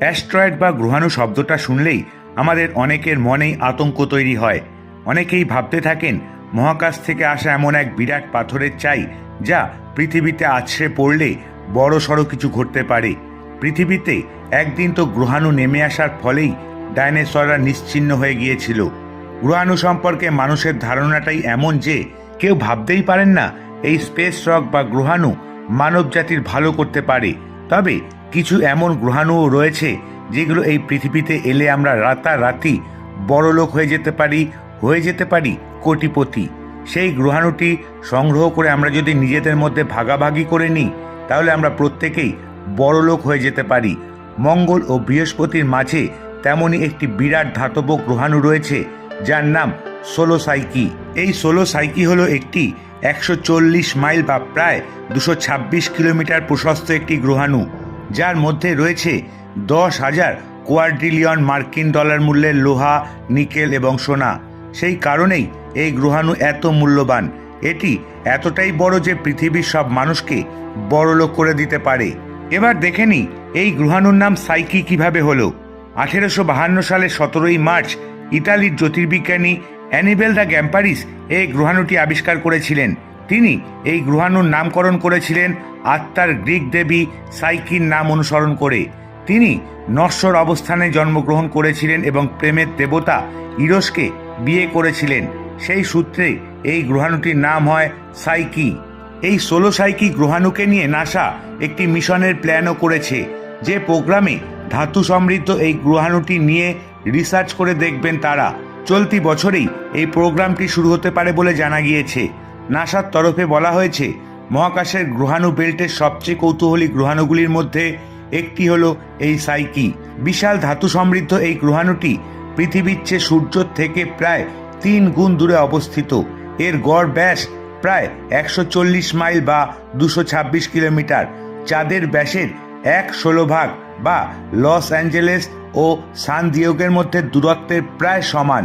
Asteroid বা গ্রহাণু শব্দটা শুনলেই আমাদের অনেকের মনেই আতঙ্ক তৈরি হয়। অনেকেই ভাবতে থাকেন, মহাকাশ থেকে আসা এমন এক বিরাট পাথরের চাই যা পৃথিবীতে আছড়ে পড়লে বড় সড়ো কিছু ঘটতে পারে। পৃথিবীতে একদিন তো গ্রহাণু নেমে আসার ফলেই ডাইনোসররা নিশ্চিহ্ন হয়ে গিয়েছিল। গ্রহাণু সম্পর্কে মানুষের ধারণাটাই এমন যে কেউ ভাবতেই পারেন না এই স্পেস রক বা গ্রহাণু মানব জাতির ভালো করতে পারে। তবে কিছু এমন গ্রহাণুও রয়েছে যেগুলো এই পৃথিবীতে এলে আমরা রাতারাতি বড়লোক হয়ে যেতে পারি, হয়ে যেতে পারি কোটিপতি। সেই গ্রহাণুটি সংগ্রহ করে আমরা যদি নিজেদের মধ্যে ভাগাভাগি করে নিই, তাহলে আমরা প্রত্যেকেই বড়লোক হয়ে যেতে পারি। মঙ্গল ও বৃহস্পতির মাঝে তেমনই একটি বিরাট ধাতব গ্রহাণু রয়েছে, যার নাম সোলো সাইকি এই সোলো সাইকি হলো একটি একশো চল্লিশ মাইল বা প্রায় দুশো কিলোমিটার প্রশস্ত একটি গ্রহাণু। যার মধ্যে রয়েছে দশ হাজার কোয়াড্রিলিয়ন মার্কিন ডলার মূল্যের লোহা, নিকেল এবং সোনা। সেই কারণেই এই গ্রহাণু এত মূল্যবান। এটি এতটাই বড় যে পৃথিবীর সব মানুষকে বড়লোক করে দিতে পারে। এবার দেখে নিই এই গ্রহাণুর নাম সাইকি কীভাবে হলো। আঠেরোশো বাহান্ন সালের সতেরোই মার্চ ইতালির জ্যোতির্বিজ্ঞানী অ্যানিবেল দ্য গ্যাম্পারিস এই গ্রহাণুটি আবিষ্কার করেছিলেন। তিনি এই গ্রহাণুর নামকরণ করেছিলেন আত্মার গ্রিক দেবী সাইকির নাম অনুসরণ করে। তিনি নশ্বর অবস্থানে জন্মগ্রহণ করেছিলেন এবং প্রেমের দেবতা ইরসকে বিয়ে করেছিলেন। সেই সূত্রে এই গ্রহাণুটির নাম হয় সাইকি। এই ষোলো সাইকি গ্রহাণুকে নিয়ে নাসা একটি মিশনের প্ল্যানও করেছে। যে প্রোগ্রামে ধাতু সমৃদ্ধ এই গ্রহাণুটি নিয়ে রিসার্চ করে দেখবেন তারা। চলতি বছরেই এই প্রোগ্রামটি শুরু হতে পারে বলে জানা গিয়েছে। নাসার তরফে বলা হয়েছে, মহাকাশের গ্রহাণু বেল্টের সবচেয়ে কৌতূহলী গ্রহাণুগুলির মধ্যে একটি হল এই সাইকি। বিশাল ধাতু সমৃদ্ধ এই গ্রহাণুটি পৃথিবীর চেয়ে সূর্য থেকে প্রায় তিন গুণ দূরে অবস্থিত। এর গড় ব্যাস প্রায় একশো চল্লিশ মাইল বা দুশো ছাব্বিশ কিলোমিটার। চাঁদের ব্যাসের এক ষোলো ভাগ বা লস অ্যাঞ্জেলেস ও সান দিয়োগের মধ্যে দূরত্বের প্রায় সমান।